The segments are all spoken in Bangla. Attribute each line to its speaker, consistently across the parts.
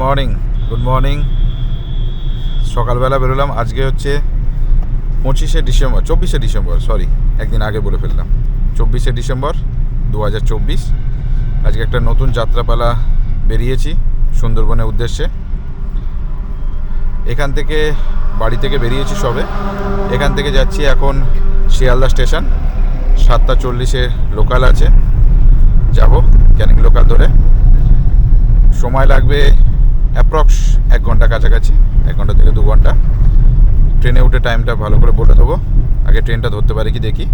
Speaker 1: মর্নিং গুড মর্নিং সকালবেলা বেরোলাম, আজকে হচ্ছে পঁচিশে ডিসেম্বর, চব্বিশে ডিসেম্বর সরি একদিন আগে বলে ফেললাম। চব্বিশে ডিসেম্বর দু হাজার চব্বিশ, আজকে একটা নতুন যাত্রাপালা বেরিয়েছি সুন্দরবনের উদ্দেশ্যে। এখান থেকে, বাড়ি থেকে বেরিয়েছি সবে। এখান থেকে যাচ্ছি এখন শিয়ালদা স্টেশন, সাতটা চল্লিশে লোকাল আছে। যাব, ক্যানিং লোকাল ধরে। সময় লাগবে অ্যাপ্রক্স এক ঘণ্টা কাছাকাছি, এক ঘণ্টা থেকে দু ঘণ্টা। ট্রেনে উঠে টাইমটা ভালো করে বলে দেবো। আগে ট্রেনটা ধরতে পারি কি দেখি।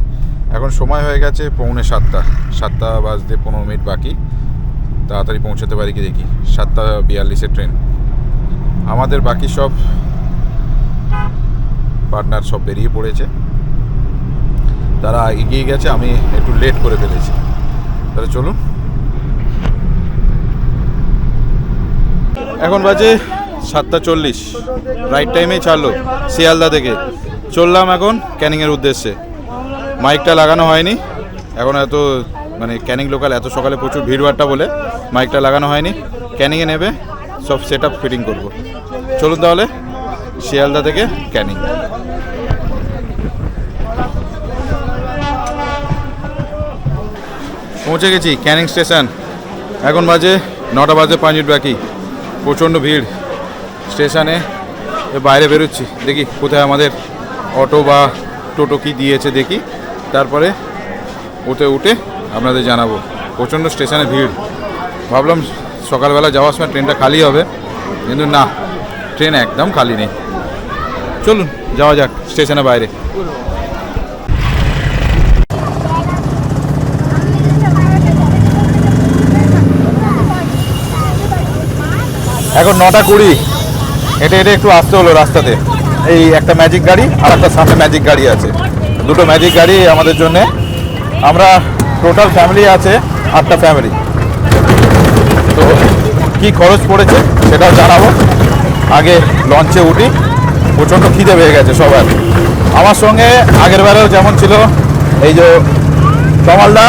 Speaker 1: এখন সময় হয়ে গেছে পৌনে সাতটা। সাতটা বাজতে পনেরো মিনিট বাকি। তাড়াতাড়ি পৌঁছাতে পারি কি দেখি। সাতটা বিয়াল্লিশের ট্রেন। আমাদের বাকি সব পার্টনার সব বেরিয়ে পড়েছে। তারা এগিয়ে গেছে, আমি একটু লেট করে ফেলেছি। তাহলে চলুন। এখন বাজে সাতটা চল্লিশ। রাইট টাইমেই ছাড়লো শিয়ালদা থেকে। চললাম এখন ক্যানিংয়ের উদ্দেশ্যে। মাইকটা লাগানো হয়নি। এখন এত মানে ক্যানিং লোকাল এত সকালে প্রচুর ভিড়ভাড়টা বলে মাইকটা লাগানো হয়নি। ক্যানিংয়ে নেবে, সব সেট আপ ফিটিং করব। চলুন তাহলে শিয়ালদা থেকে ক্যানিং। পৌঁছে গেছি ক্যানিং স্টেশন। এখন বাজে নটা বাজে পাঁচ মিনিট বাকি। প্রচণ্ড ভিড়। স্টেশনে বাইরে বেরোচ্ছি। দেখি কোথায় আমাদের অটো বা টোটো কি দিয়েছে দেখি। তারপরে ওতে উঠে আপনাদের জানাব। প্রচণ্ড স্টেশনে ভিড়। ভাবলাম সকালবেলা যাওয়ার সময় ট্রেনটা খালি হবে। কিন্তু না, ট্রেন একদম খালি নেই। চলুন, যাওয়া যাক স্টেশনের বাইরে। এখন নটা কুড়ি। হেঁটে হেঁটে একটু আসতে হলো রাস্তাতে। এই একটা ম্যাজিক গাড়ি আর একটা সামনে ম্যাজিক গাড়ি আছে। দুটো ম্যাজিক গাড়ি আমাদের জন্যে। আমরা টোটাল ফ্যামিলি আছে, আটটা ফ্যামিলি তো কী খরচ পড়েছে সেটাও জানাব। আগে লঞ্চে উঠি। প্রচণ্ড খিদে পেয়ে গেছে সবার। আমার সঙ্গে আগের বেলাও যেমন ছিল, এই যে কমালদা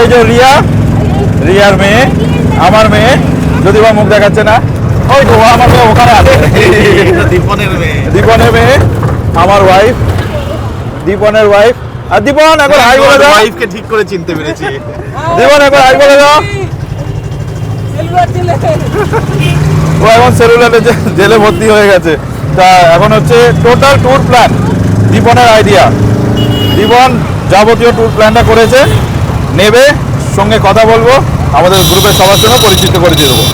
Speaker 1: এই যে রিয়া। রিয়ার মেয়ে। আমার মেয়ে যদি বা মুখ দেখাচ্ছে না ওই তো আমার মেয়ে ওখানে আছে।
Speaker 2: দীপনের মেয়ে।
Speaker 1: দীপনের মেয়ে আমার ওয়াইফ দীপনের ওয়াইফ আর দীপন একবার হাই বলে দাও।
Speaker 2: ওয়াইফকে ঠিক করে চিনতে পেরেছি।
Speaker 1: দীপন একবার হাই বলে দাও। ও এখন সেলুলারে জেলে ভর্তি হয়ে গেছে। তা এখন হচ্ছে টোটাল ট্যুর প্ল্যান দীপনের আইডিয়া দীপন যাবতীয় ট্যুর প্ল্যানটা করেছে। নেবে সঙ্গে কথা বলব। আমাদের গ্রুপের সবার জন্য পরিচিত করে দিয়ে দেবো।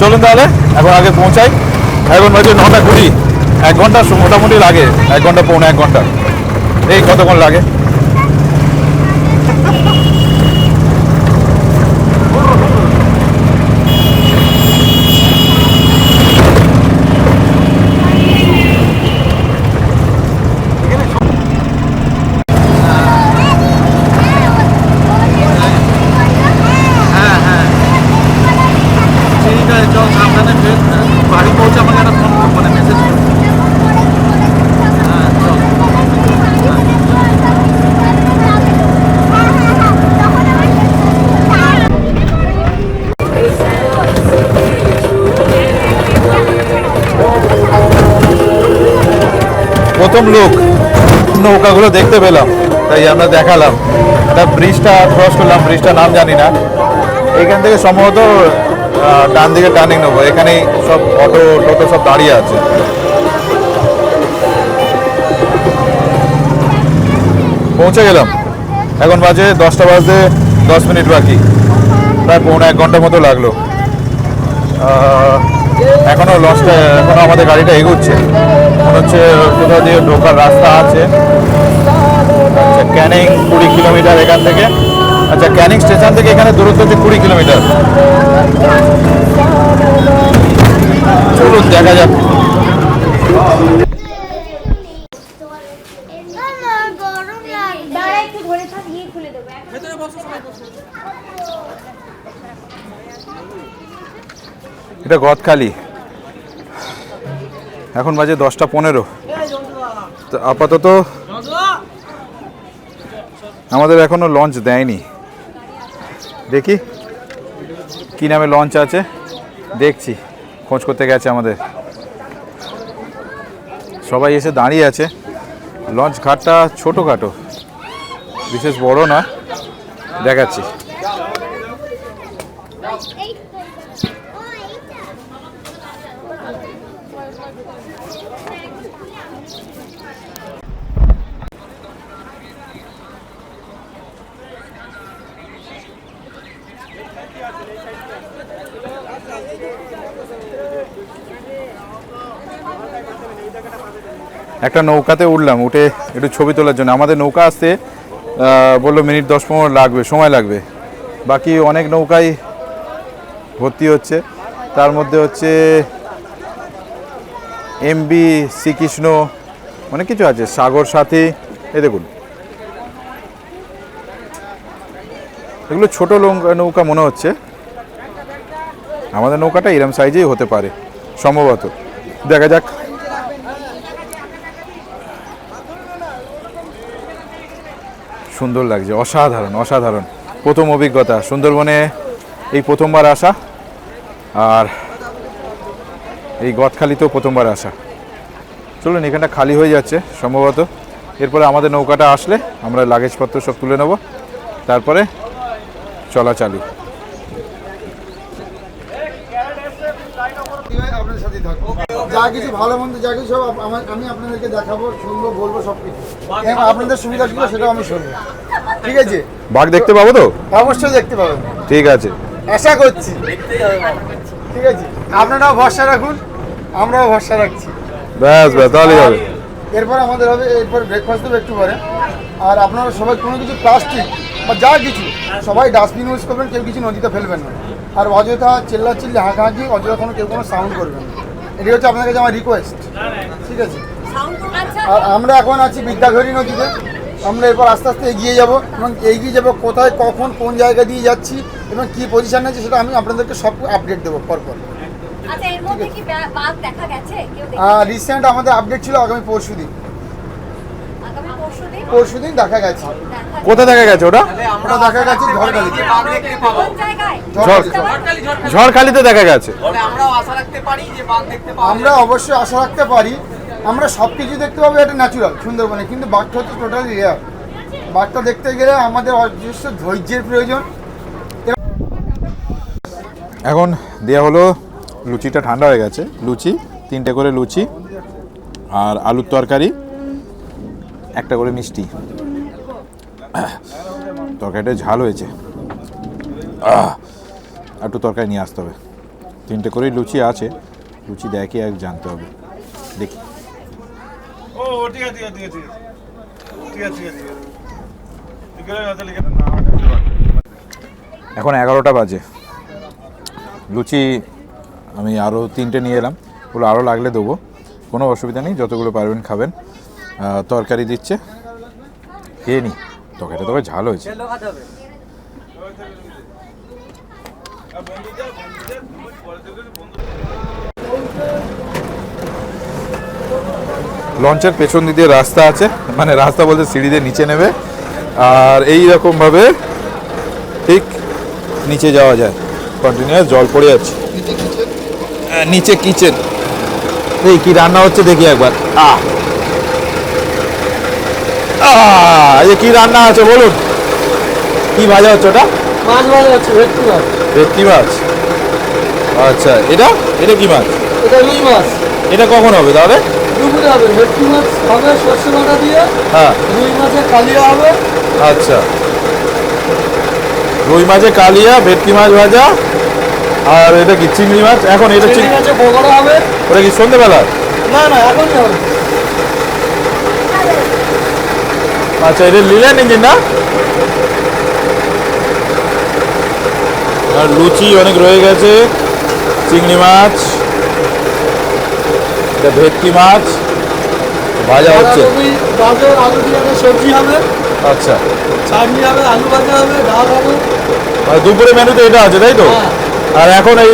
Speaker 1: চলুন তাহলে, এখন আগে পৌঁছাই। এখন হয়েছে নটা কুড়ি, এক ঘণ্টা মোটামুটি লাগে, এক ঘণ্টা, পৌনে এক ঘণ্টা। এই কতক্ষণ লাগে? নৌকাগুলো দেখতে পেলাম। তাই আমরা দেখালাম। একটা ব্রিজটা ক্রস করলাম, ব্রিজটার নাম জানি না। এখান থেকে সম্ভবত ডান দিকে টার্নিং নেব। এখানেই সব অটো, টোটো সব দাঁড়িয়ে আছে। পৌঁছে গেলাম। এখন বাজে দশটা বাজতে দশ মিনিট বাকি। প্রায় পৌনে এক ঘণ্টা মতো লাগল। এখনও এখনও লঞ্চটা এখনও আমাদের গাড়িটা এগোচ্ছে। মনে হচ্ছে কোথাও দিয়ে ঢোকার রাস্তা আছে। ক্যানিং কুড়ি কিলোমিটার এখান থেকে। আচ্ছা ক্যানিং স্টেশন থেকে এখানে দূরত্ব হচ্ছে কুড়ি কিলোমিটার। চলুন, দেখা যাক। এটা গদখালি। এখন বাজে দশটা পনেরো। আপাতত আমাদের এখনও লঞ্চ দেয়নি। দেখি, কী নামে লঞ্চ আছে? দেখছি, খোঁজ করতে গেছে আমাদের। সবাই এসে দাঁড়িয়ে আছে। লঞ্চ ঘাটটা ছোটোখাটো, বিশেষ বড় না। দেখাচ্ছি। একটা নৌকাতে উঠলাম, উঠে একটু ছবি তোলার জন্য। আমাদের নৌকা আসতে বলল মিনিট দশ পনেরো লাগবে, সময় লাগবে। বাকি অনেক নৌকাই ভর্তি হচ্ছে। তার মধ্যে হচ্ছে এমবি শ্রীকৃষ্ণ, অনেক কিছু আছে। সাগর সাথী এ দেখুন। এগুলো ছোট নৌকা নৌকা মনে হচ্ছে। আমাদের নৌকাটা এরম সাইজেই হতে পারে, সম্ভবত। দেখা যাক। সুন্দর লাগছে অসাধারণ অসাধারণ। প্রথম অভিজ্ঞতা সুন্দরবনে এই প্রথমবার আসা আর এই গদখালিতেও প্রথমবার আসা। চলুন এখানটা খালি হয়ে যাচ্ছে সম্ভবত। এরপরে আমাদের নৌকাটা আসলে আমরা লাগেজপত্র সব তুলে নেব। তারপরে চলা চালু।
Speaker 3: আপনার সাথে থাকব। যা কিছু ভালো মন্দ যা কিছু সব আমার- আমি আপনাদেরকে দেখাবো শুনব বলব সব কিছু। আপনাদের সুবিধা ছিল সেটাও আমি শুনব। ঠিক আছে?
Speaker 1: বাঘ দেখতে পাবো তো?
Speaker 3: অবশ্যই দেখতে পাবেন।
Speaker 1: ঠিক আছে।
Speaker 3: আশা করছি। ঠিক আছে? আপনারাও ভরসা রাখুন আমরাও ভরসা রাখছি।
Speaker 1: ব্যাস ব্যাস তাহলেই হবে।
Speaker 3: এরপর আমাদের হবে এরপর ব্রেকফাস্ট দেবো একটু পরে। আর আপনারা সবাই কোনো কিছু প্লাস্টিক বা যা কিছু সবাই ডাস্টবিন ইউজ করবেন কেউ কিছু নদীতে ফেলবেন না। আর অযথা চিল্লা চিল্লি হাঁকাহাঁকি অযথা কোনো কেউ কোনো সাউন্ড করবেন না। এটি হচ্ছে আপনার কাছে আমার রিকোয়েস্ট ঠিক আছে। আর আমরা এখন আছি বিদ্যাধরী নদীতে। আমরা এরপর আস্তে আস্তে এগিয়ে যাব এবং এগিয়ে যাব কোথায় কখন কোন জায়গা দিয়ে যাচ্ছি এবং কি পজিশন আছে সেটা আমি আপনাদেরকে সব আপডেট দেবো পরপর।
Speaker 4: আচ্ছা এর মধ্যে কি বাঘ দেখা গেছে? কেউ
Speaker 3: রিসেন্ট আমাদের আপডেট ছিল আগামী পরশু দিন
Speaker 4: পরশুদিন?
Speaker 3: দেখা গেছে।
Speaker 1: কোথায় দেখা গেছে ওটা?
Speaker 3: ওটা দেখা গেছে ঝড়খালিতে। ঝড়খালিতে।
Speaker 1: দেখা গেছে।
Speaker 5: আমরাও আশা রাখতে পারি যে বাঘ দেখতে পাবো
Speaker 3: আমরা অবশ্যই আশা রাখতে পারি। আমরা সব কিছু দেখতে পাবো এটা ন্যাচুরাল সুন্দরবনে। কিন্তু বাঘটা হচ্ছে টোটালি রেয়ার বাঘটা দেখতে গেলে আমাদের অজস্র ধৈর্যের প্রয়োজন।
Speaker 1: এখন দেওয়া হলো লুচিটা ঠান্ডা হয়ে গেছে। লুচি তিনটে করে লুচি আর আলুর তরকারি। একটা করে মিষ্টি। তরকারিটা ঝাল হয়েছে। একটু তরকারি নিয়ে আসতে হবে। তিনটে করেই লুচি আছে। লুচি দেয় কি এক জানতে হবে। দেখি।
Speaker 2: ও ঠিক আছে ঠিক আছে ঠিক আছে। ঠিক আছে ঠিক আছে ঠিক আছে। ঠিক আছে
Speaker 1: এখন এগারোটা বাজে। লুচি আমি আরও তিনটে নিয়ে এলাম। ওগুলো আরও লাগলে দেবো। কোনো অসুবিধা নেই। যতগুলো পারবেন খাবেন। তরকারি দিচ্ছে। খেয়ে নি। তরকারিটা তবে ঝাল হয়েছে। লঞ্চের পেছন দিক দিয়ে রাস্তা আছে। মানে রাস্তা বলতে সিঁড়ি দিয়ে নিচে নেবে। আর এই রকমভাবে ঠিক নিচে যাওয়া যায়। কন্টিনিউয়াস জল পড়ে যাচ্ছে। নিচে কিচেন এই কি রান্না হচ্ছে দেখি একবার। আহ, এই কি রান্না আছে বলুন। কি ভাজা হচ্ছে ওটা?
Speaker 3: মাছ ভালো আছে ভেটকি মাছ।
Speaker 1: ভেটকি মাছ। আচ্ছা এটা? এটা কি মাছ?
Speaker 3: এটা রুই মাছ।
Speaker 1: এটা কখন হবে তাহলে?
Speaker 3: দুপুরে হবে ভেটকি মাছ হবে সর্ষে বাটা দিয়ে
Speaker 1: হ্যাঁ।
Speaker 3: রুই মাছের কালিয়া হবে।
Speaker 1: আচ্ছা। রুই মাছে কালিয়া ভেটকি মাছ ভাজা আর এটা কি চিংড়ি মাছ? এখন এটা চিংড়ি
Speaker 3: মাছের পকোড়া হবে।
Speaker 1: ওটা কি সন্ধ্যেবেলা
Speaker 3: না না এখন হবে।
Speaker 1: আচ্ছা এটা লিলেন ইঞ্জিন না? আর লুচি অনেক রয়ে গেছে। চিংড়ি মাছ। এটা ভেটকি মাছ। ভাজা হচ্ছে।
Speaker 3: গাজর আলু দিয়ে সবজি হবে।
Speaker 1: আচ্ছা।
Speaker 3: চাটনি হবে আলু ভাজা হবে ডাল হবে।
Speaker 1: মানে দুপুরে মেনুতে এটা আছে তাই তো?
Speaker 3: হ্যাঁ।
Speaker 1: আর এখন এই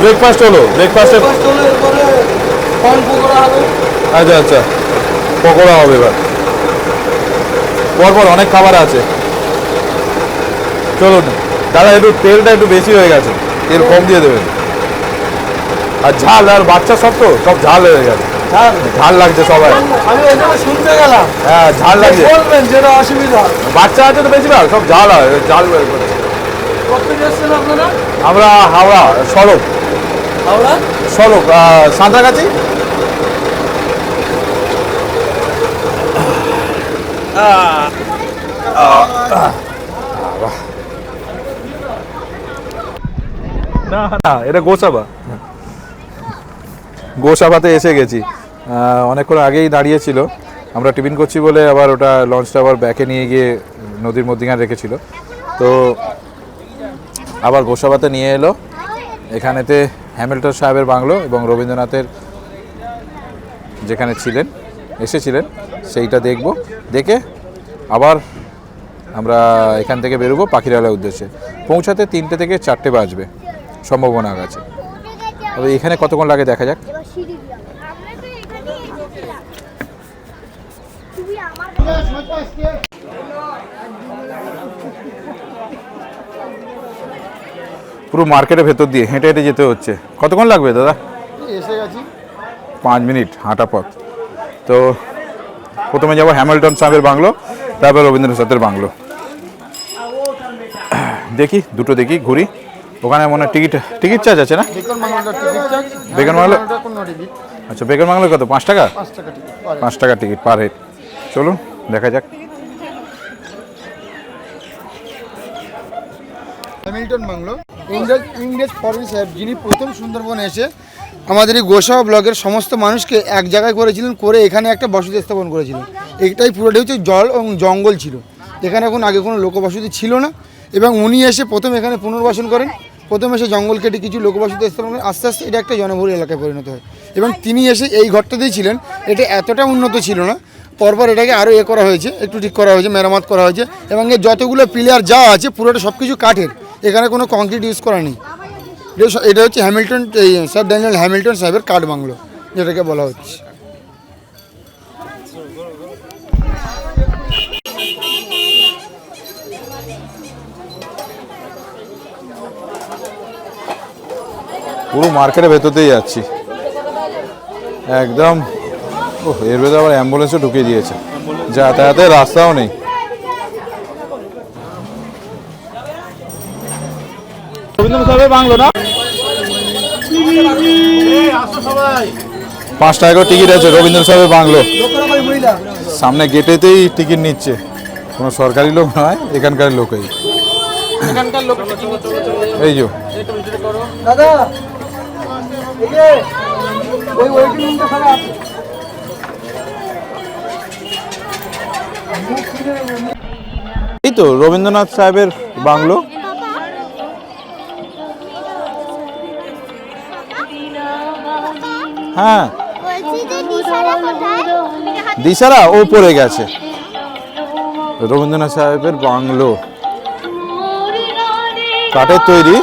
Speaker 1: ব্রেকফাস্ট হলো। ব্রেকফাস্টে আচ্ছা আচ্ছা। পকোড়া হবে এবার। পরপর অনেক খাবার আছে। চলুন দাদা একটু তেলটা একটু বেশি হয়ে গেছে। তেল কম দিয়ে দেবেন। আর ঝাল আর বাচ্চা সব তো সব ঝাল হয়ে গেছে। ঝাল। লাগছে সবাই।
Speaker 3: আমি শুনতে গেলাম।
Speaker 1: হ্যাঁ ঝাল লাগছে।
Speaker 3: বলবেন যেটা অসুবিধা।
Speaker 1: বাচ্চা আছে তো বেশিরভাগ সব ঝাল হয় ঝাল আমরা হাওড়া সড়ক।
Speaker 3: হাওড়া?
Speaker 1: সড়ক সাঁতরাগাছি? না না, এটা গোসাবা। গোসাবাতে এসে গেছি। অনেকক্ষণ আগেই দাঁড়িয়েছিল আমরা টিফিন করছি বলে আবার ওটা লঞ্চটা আবার ব্যাকে নিয়ে গিয়ে নদীর মধ্যিখানে রেখেছিল। তো আবার গোসাবাতে নিয়ে এলো। এখানেতে হ্যামিল্টন সাহেবের বাংলো এবং রবীন্দ্রনাথের যেখানে ছিলেন, এসেছিলেন, সেইটা দেখব। দেখে আবার আমরা এখান থেকে বেরোবো পাখিরালয়ের উদ্দেশ্যে। পৌঁছাতে তিনটে থেকে চারটে বাজবে সম্ভাবনা আছে। তবে এখানে কতক্ষণ লাগে দেখা যাক।
Speaker 6: এবার সিঁড়ি দিলাম আমরা তো এখানেই এসেছিলাম। তুমি আমার
Speaker 1: পুরো মার্কেটের ভেতর দিয়ে হেঁটে হেঁটে যেতে হচ্ছে। কতক্ষণ লাগবে দাদা?
Speaker 3: এসে গেছি।
Speaker 1: পাঁচ মিনিট হাঁটা পথ। তো প্রথমে যাব হ্যামিল্টন সাহেবের বাংলো, তারপর রবীন্দ্রনাথের বাংলো। দেখি, দুটো দেখি, ঘুরি। ওখানে মনে হয় টিকিট টিকিট চার্জ আছে না?
Speaker 3: বেকন
Speaker 1: বাংলা? আচ্ছা বেগন বাংলো কত? পাঁচ টাকা?
Speaker 3: পাঁচ টাকা টিকিট
Speaker 1: পার হেড। চলুন, দেখা যাক।
Speaker 3: Hamilton bungalow. ইংরেজ ইংরেজ ফরেন সাহেব, যিনি প্রথম সুন্দরবন এসে আমাদের এই গোসাবা ব্লকের সমস্ত মানুষকে এক জায়গায় করেছিলেন, করে এখানে একটা বসতি স্থাপন করেছিলেন। এটাই পুরোটাই হচ্ছে জল এবং জঙ্গল ছিল। এখানে এখন আগে কোনো লোকবসতি ছিল না এবং উনি এসে প্রথম এখানে পুনর্বাসন করেন। প্রথম এসে জঙ্গল কেটে কিছু লোকবসতি স্থাপন করেন। আস্তে আস্তে এটা একটা জনবহুল এলাকায় পরিণত হয়। এবং তিনি এসে এই ঘরটাতেই ছিলেন। এটা এতটা উন্নত ছিল না। পরপর এটাকে আরও এ করা হয়েছে, একটু ঠিক করা হয়েছে, মেরামত করা হয়েছে। এবং এর যতগুলো পিলার যা আছে, পুরোটা সব কিছু কাঠের। এখানে কোনো কংক্রিট ইউজ করা নেই। এটা স- এটা হচ্ছে হ্যামিল্টন এই স্যার ড্যানিয়েল হ্যামিল্টন সাহেবের কাঠ বাংলো যেটাকে বলা হচ্ছে।
Speaker 1: পুরো মার্কেটের ভেতরতেই যাচ্ছি। একদম ও এর ভেতরে আবার অ্যাম্বুলেন্সও ঢুকিয়ে দিয়েছে। যাতায়াতের রাস্তাও নেই। রবীন্দ্র বাংলো না? পাঁচ টাকা করে টিকিট আছে রবীন্দ্র সাহেবের বাংলো। সামনে গেটেতেই টিকিট নিচ্ছে। কোনো সরকারি লোক নয় এখানকার লোকই। এই যে।
Speaker 5: একটু ভিতরে করো।
Speaker 3: দাদা ওই ওয়েটিং রুমটা খারাপ আছে
Speaker 1: এই তো রবীন্দ্রনাথ সাহেবের বাংলো। হ্যাঁ।
Speaker 6: দিশারা
Speaker 1: ও পড়ে গেছে। রবীন্দ্রনাথ সাহেবের বাংলো। কাঠের তৈরি।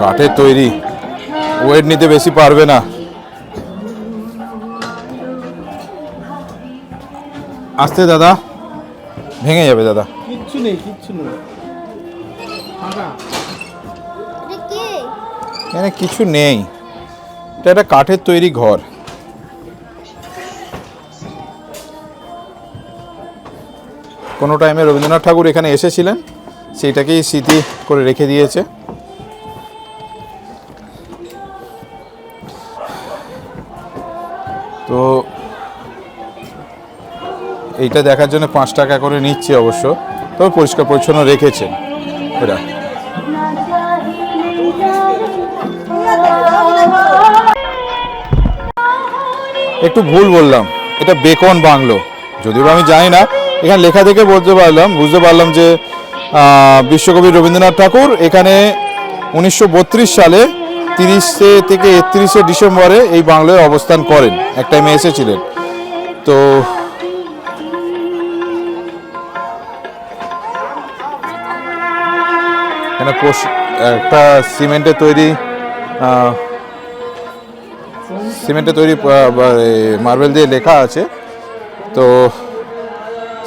Speaker 1: কাঠের তৈরি। ওয়েট নিতে বেশি পারবে না। আসতে দাদা। ভেঙে যাবে দাদা।
Speaker 3: নেই কিচ্ছু নেই।
Speaker 1: এখানে কিছু নেই। এটা একটা কাঠের তৈরি ঘর। কোনো টাইমে রবীন্দ্রনাথ ঠাকুর এখানে এসেছিলেন সেইটাকেই স্মৃতি করে রেখে দিয়েছে। তো এইটা দেখার জন্য পাঁচ টাকা করে নিচ্ছে অবশ্য। তবে পরিষ্কার পরিচ্ছন্ন রেখেছেন। এরা। একটু ভুল বললাম। এটা বেকন বাংলো। যদিও আমি জানি না, এখানে লেখা থেকে বলতে পারলাম, বুঝতে পারলাম যে বিশ্বকবি রবীন্দ্রনাথ ঠাকুর এখানে উনিশশো বত্রিশ সালে তিরিশে থেকে একত্রিশে ডিসেম্বরে এই বাংলোয় অবস্থান করেন। এক টাইমে এসেছিলেন। তো একটা সিমেন্টের তৈরি আহ, সিমেন্টের তৈরি মার্বেল দিয়ে লেখা আছে। তো তো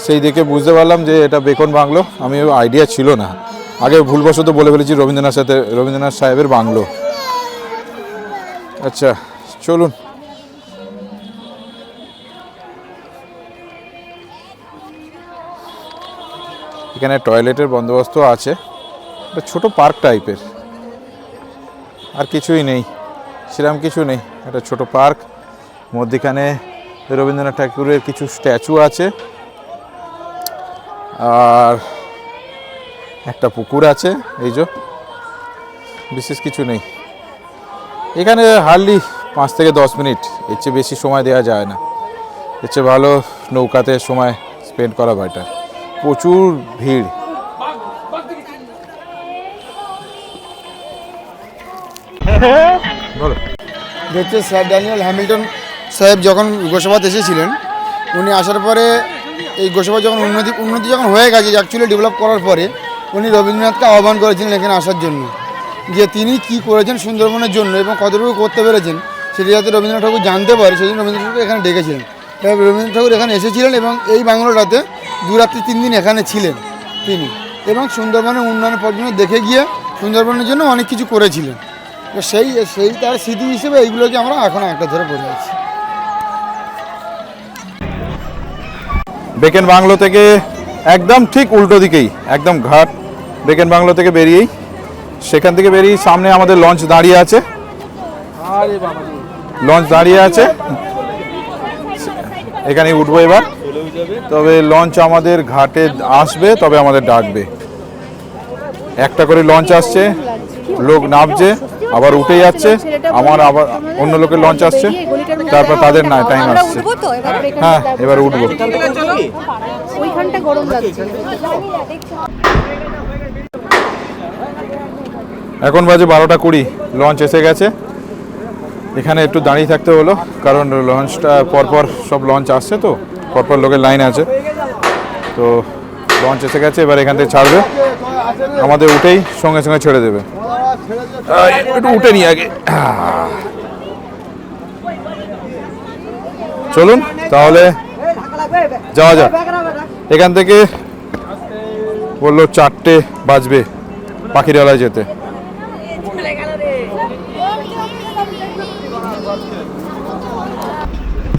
Speaker 1: সেই দেখে বুঝতে পারলাম যে এটা বেকন বাংলো। আমি আইডিয়া ছিল না। আগে ভুলবশত বলে ফেলেছি রবীন্দ্রনাথ সাথে রবীন্দ্রনাথ সাহেবের বাংলো। আচ্ছা চলুন। এখানে টয়লেটের বন্দোবস্ত আছে। একটা ছোট পার্ক টাইপের। আর কিছুই নেই। সেরকম কিছু নেই। একটা ছোট পার্ক। মধ্যিখানে রবীন্দ্রনাথ ঠাকুরের কিছু স্ট্যাচু আছে। আর একটা পুকুর আছে। এই যে, বিশেষ কিছু নেই। এখানে হার্ডলি পাঁচ থেকে দশ মিনিট। এর চেয়ে বেশি সময় দেওয়া যায় না। এর চেয়ে ভালো নৌকাতে সময় স্পেন্ড করা বেটার। প্রচুর ভিড়।
Speaker 3: হচ্ছে স্যার ড্যানিয়েল হ্যামিল্টন সাহেব যখন গোসাবাদ এসেছিলেন, উনি আসার পরে এই গোসাবাদ যখন উন্নতি উন্নতি যখন হয়ে গেছে অ্যাকচুয়ালি ডেভেলপ করার পরে, উনি রবীন্দ্রনাথকে আহ্বান করেছিলেন এখানে আসার জন্য, যে তিনি কি করেছেন সুন্দরবনের জন্য এবং কতটুকু করতে পেরেছেন, সেটা যাতে রবীন্দ্রনাথ ঠাকুর জানতে পারে সেই জন্য রবীন্দ্রনাথ ঠাকুর এখানে ডেকেছিলেন। রবীন্দ্রনাথ ঠাকুর এখানে এসেছিলেন এবং এই বাংলোটাতে দু রাত্রি তিন দিন এখানে ছিলেন তিনি এবং সুন্দরবনের উন্নয়নের পর্যন্ত দেখে গিয়ে সুন্দরবনের জন্য অনেক কিছু করেছিলেন। সেই সেই তার স্মৃতি হিসেবে এইগুলোকে আমরা এখন একটা ধরে পড়ে আছি
Speaker 1: বেকেন বাংলো থেকে একদম ঠিক উল্টো দিকেই একদম ঘাট বেকেন বাংলো থেকে বেরিয়েই সেখান থেকে বেরিয়ে সামনে আমাদের লঞ্চ দাঁড়িয়ে আছে। লঞ্চ দাঁড়িয়ে আছে। এখানে উঠবো এবার। তবে লঞ্চ আমাদের ঘাটে আসবে তবে আমাদের ডাকবে। একটা করে লঞ্চ আসছে লোক নামছে। আবার উঠে যাচ্ছে আমার আবার অন্য লোকের লঞ্চ আসছে তারপর তাদের না টাইম আসছে হ্যাঁ এবার উঠবো।
Speaker 6: ওইখানটা গরম লাগছে।
Speaker 1: এখন বাজে বারোটা কুড়ি লঞ্চ এসে গেছে। এখানে একটু দাঁড়িয়ে থাকতে হলো কারণ লঞ্চটা পরপর সব লঞ্চ আসছে তো পরপর লোকের লাইন আছে। তো লঞ্চ এসে গেছে এবার এখান থেকে ছাড়বে। আমাদের উঠেই সঙ্গে সঙ্গে ছেড়ে দেবে। একটু উঠে নি আগে। চলুন, তাহলে যাওয়া যাক। এখান থেকে বলল চারটে বাজবে পাখিরালয় যেতে।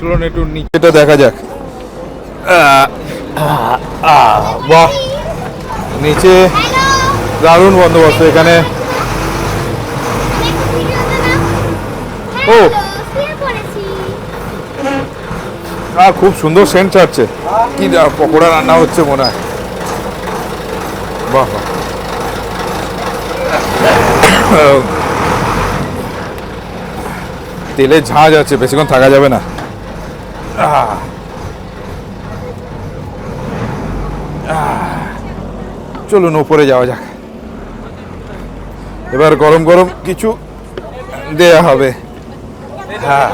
Speaker 1: চলুন একটু নিচেটা দেখা যাক। বাহ, নিচে দারুণ বন্দোবস্ত। এখানে ও। আহ, খুব সুন্দর সেন্ট ছাড়ছে। কি পকোড়া রান্না হচ্ছে মনে হয়। বাহ তেলে ঝাঁজ আছে বেশিক্ষণ থাকা যাবে না। চলুন ওপরে যাওয়া যাক। এবার গরম গরম কিছু দেয়া হবে। হ্যাঁ।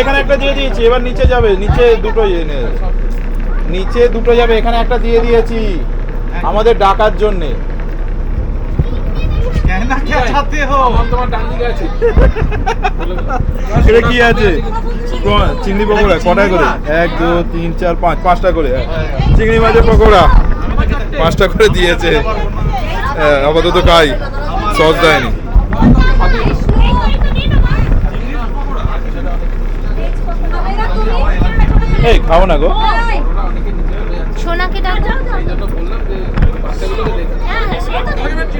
Speaker 1: এখানে একটা দিয়ে দিয়েছি এবার নিচে যাবে নিচে দুটো এনে নিচে দুটো যাবে এখানে একটা দিয়ে দিয়েছি আমাদের ডাকার জন্যে। এটা কি আছে? চিংড়ি পকোড়া। কটায় করে? এক দু তিন চার পাঁচ পাঁচটা করে হ্যাঁ। চিংড়ি মাছের পকোড়া। পাঁচটা করে দিয়েছে। হ্যাঁ, আপাতত খাই। সস দেয়নি। এই খাও না গো।
Speaker 6: সোনাকে ডাকো। হ্যাঁ হ্যাঁ সে তো দেখি।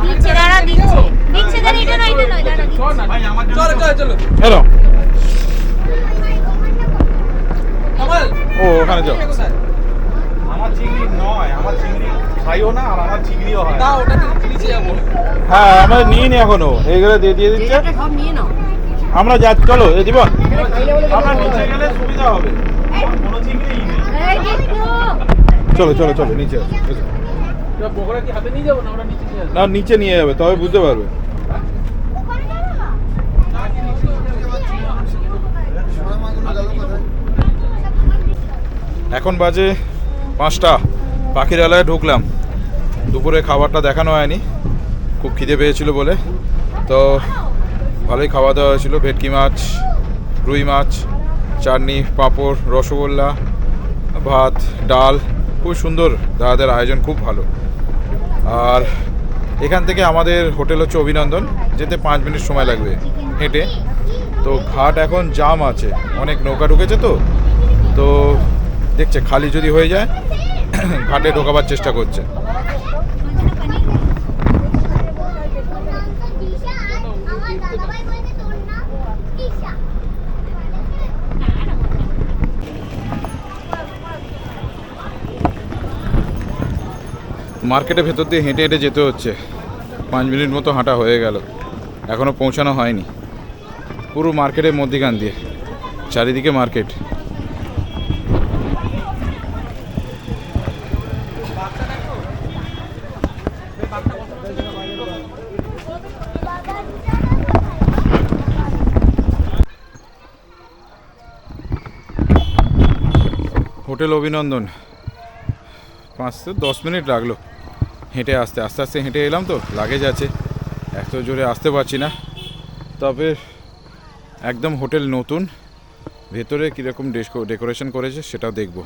Speaker 6: দিচ্ছে দাঁড়া দিচ্ছে দিচ্ছে দাঁড়া এটা নয় এটা নয় দাঁড়া দিচ্ছে
Speaker 1: হ্যালো ও ওখানে যাও
Speaker 2: আমার চিংড়ি নয় আমার না আর আমার চিংড়িও হয়
Speaker 1: হ্যাঁ আমরা নিয়ে নি এখনও। এইগুলো দিয়ে দিয়ে দিচ্ছে।
Speaker 4: সব নিয়ে নাও।
Speaker 1: আমরা যাচ্ছি চলো এ জীবন।
Speaker 2: আমরা নিচে গেলে সুবিধা হবে। কোনো চিংড়িই নেই।
Speaker 1: চলো চলো চলো নিচে
Speaker 5: নিচে
Speaker 1: না নিচে নিয়ে যাবে তবে বুঝতে পারবে। এখন বাজে পাঁচটা। পাখিরালয়ে ঢুকলাম। দুপুরে খাবারটা দেখানো হয়নি। খুব খিদে পেয়েছিল বলে। তো ভালোই খাওয়া দাওয়া হয়েছিল। ভেটকি মাছ, রুই মাছ, চাটনি, পাঁপড়, রসগোল্লা, ভাত, ডাল। খুব সুন্দর দাদাদের আয়োজন, খুব ভালো। আর এখান থেকে আমাদের হোটেল হচ্ছে অভিনন্দন। যেতে পাঁচ মিনিট সময় লাগবে হেঁটে। তো ঘাট এখন জাম আছে। অনেক নৌকা ঢুকেছে তো। তো দেখছে, খালি যদি হয়ে যায়, ঘাটে ঢোকাবার চেষ্টা করছে
Speaker 6: আমার দাদাভাই বলছে তোর নাম ঈশা
Speaker 1: মার্কেটের ভেতর দিয়ে হেঁটে হেঁটে যেতে হচ্ছে। পাঁচ মিনিট মতো হাঁটা হয়ে গেল। এখনও পৌঁছানো হয়নি। পুরো মার্কেটের মধ্যিখান দিয়ে। চারিদিকে মার্কেট। হোটেল অভিনন্দন। পাঁচ দশ মিনিট লাগল। হেঁটে আসতে, আস্তে আস্তে হেঁটে এলাম তো লাগেজ আছে। এত জোরে আসতে পারছি না। তবে একদম হোটেল নতুন, ভেতরে কীরকম ডেকোরেশন করেছে সেটাও দেখব।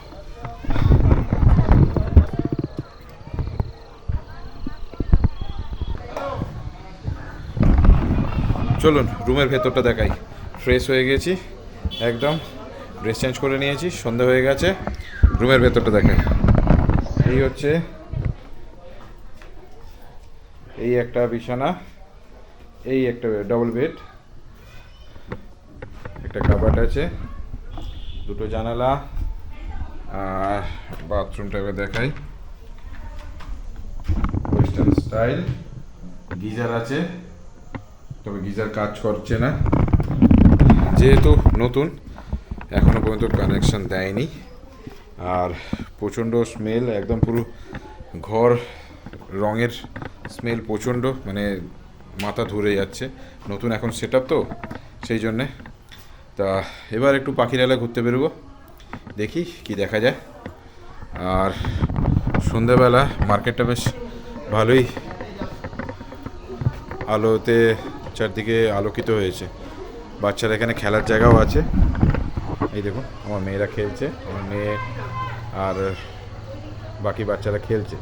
Speaker 1: চলুন, রুমের ভেতরটা দেখাই। ফ্রেশ হয়ে গেছি, একদম ড্রেস চেঞ্জ করে নিয়েছি, সন্ধে হয়ে গেছে, রুমের ভেতরটা দেখাই। এই হচ্ছে এই একটা বিছানা, এই একটা ডবল বেড একটা কাবার্ড আছে, দুটো জানালা, আর বাথরুমটা এবার দেখাই। ওয়েস্টার্ন স্টাইল গিজার আছে, তবে গিজার কাজ করছে না। যেহেতু নতুন, এখনও পর্যন্ত কানেকশন দেয়নি। আর প্রচণ্ড স্মেল একদম পুরো ঘর রঙের স্মেল প্রচণ্ড মানে মাথা ধরে যাচ্ছে। নতুন এখন সেট তো, সেই জন্যে। তা এবার একটু পাখিরালা ঘুরতে বেরোবো, দেখি কি দেখা যায়। আর সন্ধ্যাবেলা মার্কেটটা বেশ ভালোই আলোতে চারদিকে আলোকিত হয়েছে। বাচ্চারা এখানে খেলার জায়গাও আছে। এই দেখুন, আমার মেয়েরা খেলছে, আমার মেয়ে আর বাকি বাচ্চারা খেলছে।